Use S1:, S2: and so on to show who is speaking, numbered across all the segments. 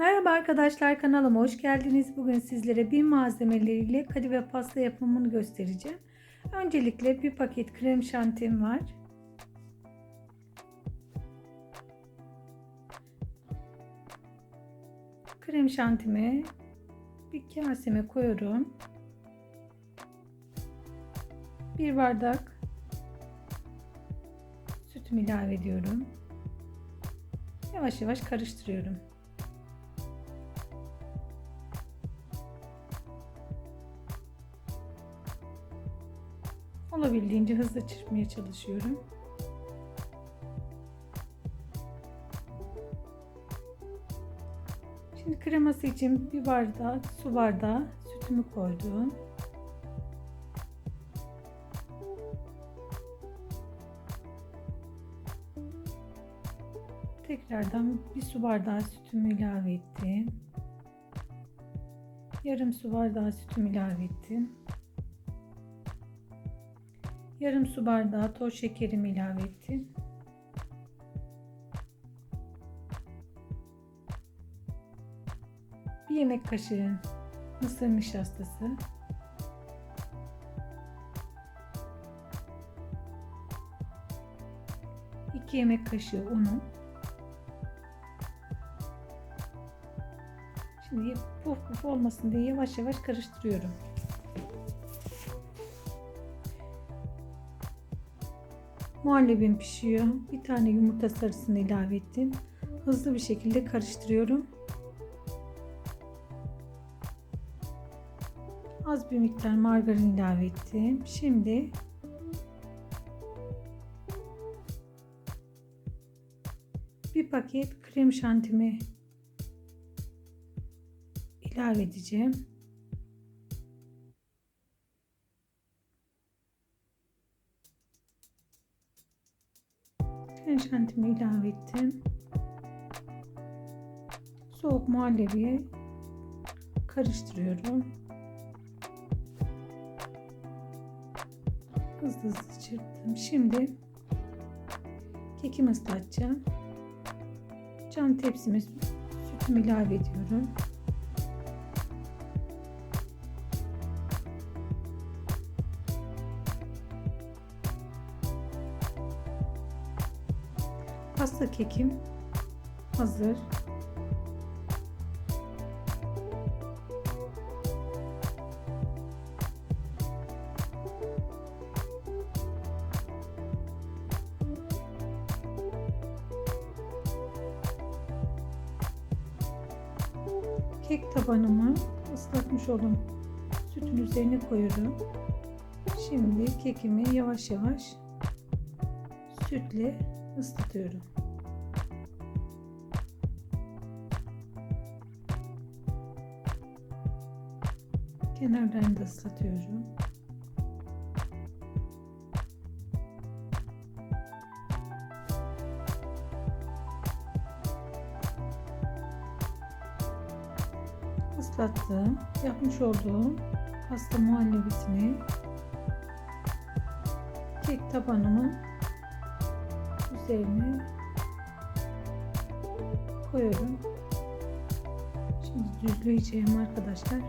S1: Merhaba arkadaşlar kanalıma hoş geldiniz. Bugün sizlere bin malzemeleriyle kadife pasta yapımını göstereceğim. Öncelikle bir paket krem şantim var. Krem şantimi bir kaseme koyuyorum. Bir bardak sütümü ilave ediyorum. Yavaş yavaş karıştırıyorum. Olabildiğince hızlı çırpmaya çalışıyorum. Şimdi kreması için bir bardak su bardağı sütümü koydum. Tekrardan bir su bardağı sütümü ilave ettim. Yarım su bardağı sütümü ilave ettim. Yarım su bardağı toz şekerimi ilave ettim. Bir yemek kaşığı mısır nişastası. İki yemek kaşığı unu. Şimdi puf puf olmasın diye yavaş yavaş karıştırıyorum. Muhallebim pişiyor. Bir tane yumurta sarısını ilave ettim. Hızlı bir şekilde karıştırıyorum. Az bir miktar margarin ilave ettim. Şimdi bir paket krem şantimi ilave edeceğim. Krem şantimi ilave ettim. Soğuk muhallebiye karıştırıyorum. Hızlı hızlı çırptım. Şimdi kekimi ıslatacağım. Cam tepsime sütümü ilave ediyorum. Pasta kekim hazır. Kek tabanımı ıslatmış olduğum sütün üzerine koyuyorum. Şimdi kekimi yavaş yavaş sütle ıslatıyorum. Kenarlarını da ıslatıyorum. ıslattığım, yapmış olduğum pasta muhallebisini kek tabanımın üzerine koyuyorum. Şimdi düzleyeceğim arkadaşlar.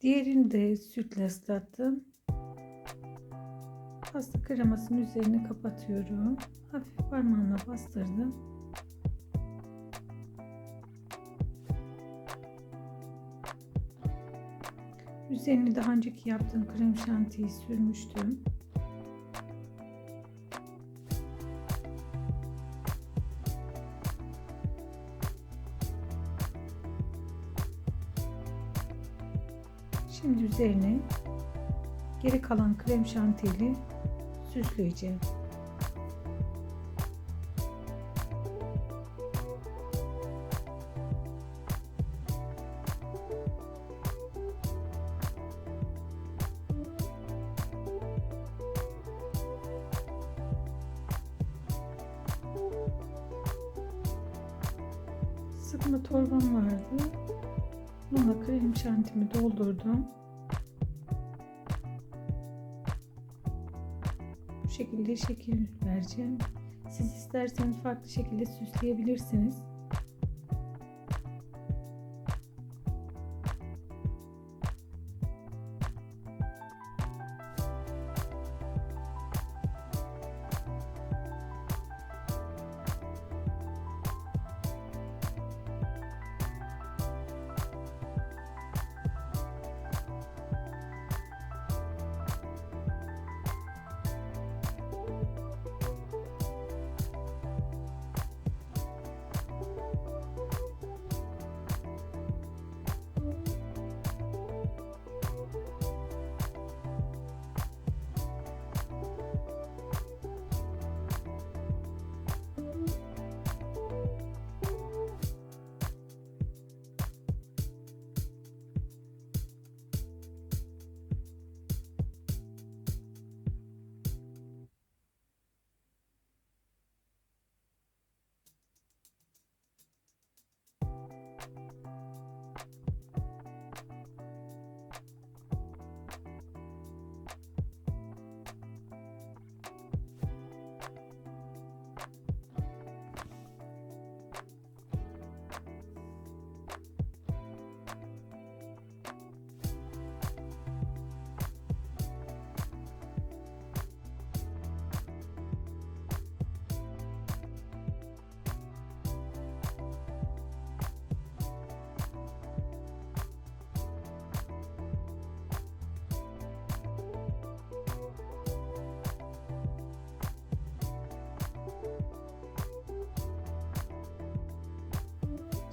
S1: Diğerini de sütle ıslattım. Pasta kremasının üzerini kapatıyorum. Hafif parmağımla bastırdım. Üzerini daha önceki yaptığım krem şantiyi sürmüştüm. Şimdi üzerine geri kalan krem şantiyeli süsleyeceğim. sıkma torbam vardı. Bununla krem şantimi doldurdum. Bu şekilde şekil vereceğim. Siz isterseniz farklı şekilde süsleyebilirsiniz.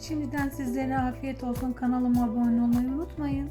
S1: Şimdiden sizlere afiyet olsun. Kanalıma abone olmayı unutmayın.